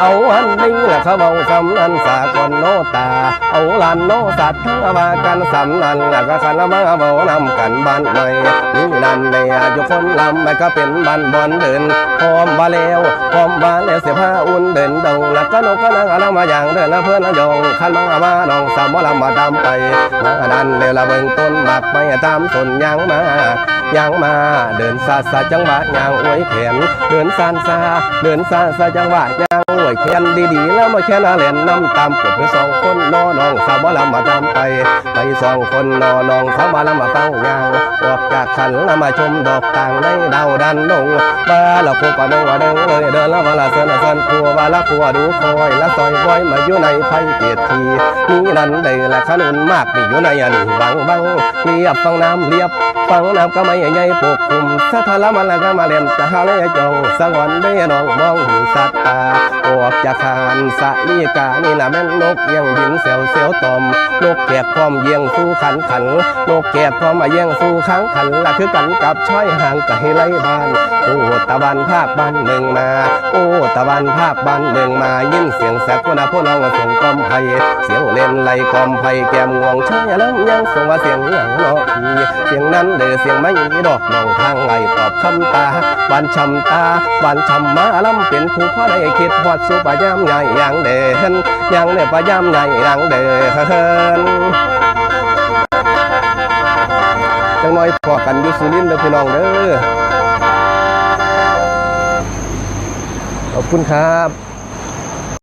เอาอันนี้แหละเขาเบาสำนันสากลโนตา เอาลานโนสัตว์ทั้งมากันสำนันแล้วก็ขันมาเบานำกันบ้านใหม่นี่นั่นเลยอายุคนลำมันก็เป็นบ้านบอนเดินพร้อมบาแล้วพร้อมบาแล้วเสียผ้าอุ่นเดินดงแล้วก็นกก็นางอะไรมาอย่างเดินนะเพื่อนนะยองขันมามาน้องสาวมาลำมาตามไปมาดันเร็วละเบิ่งต้นบักไปตามสนยางมา ยางมา เดินซาซาจังหวะยางอวยแขนเดินซานซาเดินซาซาจังหวะยางอวยแขนดีๆแล้วมาแค่นาเล่นน้ำตามกดไปสองคนนอน้องสาวมาลำมาตามไป ไปสองคนนอน้องสาวมาลำมาฟังยางออกจากขันแล้วมาชมดอกต่างในดาวดันดงบ้าเราคู่ก็ดงว่าเดิงเลยเดินแล้วมาละเสนละเสินครัวว่าละครัวดูคอยละซอยบอยมาอยู่ในไพ่เกียรทีนี่นั่นได้ละขนุนมากนี่อยู่ในอันนี้บังบังเรียบฟังน้ำเรียบฟังน้ำก็ไม่ใหญ่ปกคลุมสะทาละมันละก็มาเล่นตาเลยจงสะงอนได้น้องมองหูสัตตาออกจากคานสะนีกานี่ละแม่นนกเอียงบินเสียวเสียวตอมนกแกบพร้อมเยียงสู้ขันขันนกแกบพร้อมมาเยียงสู้ขังขันละคือกันกับช้อยห่างไกลไรบ้านโอ้ตะวันภาคบ้านเมืองมาโอ้ตะวันภาคบ้านเมืองมายินเสียงแสบพวกนาพวกน้องส่งกอมไผ่เสียงเล่นไหลกอมไผ่แก้มงวงช้อยแล้วยังส่งว่าเสียงหยังนาะพี่เสียงนั้นเด้อเสียงไม่ดอกน้องทางไงตอบคำตาบานชำตาบานชำมาลำเป็นผู้พ่อได้คิดฮอดสุปยามใหญ่ยังเด่นยังเนี่ยปยามใหญ่ยังเด่นจังน้อยพอกันยุสุรินเด้อพี่น้องเด้อขอบคุณครับ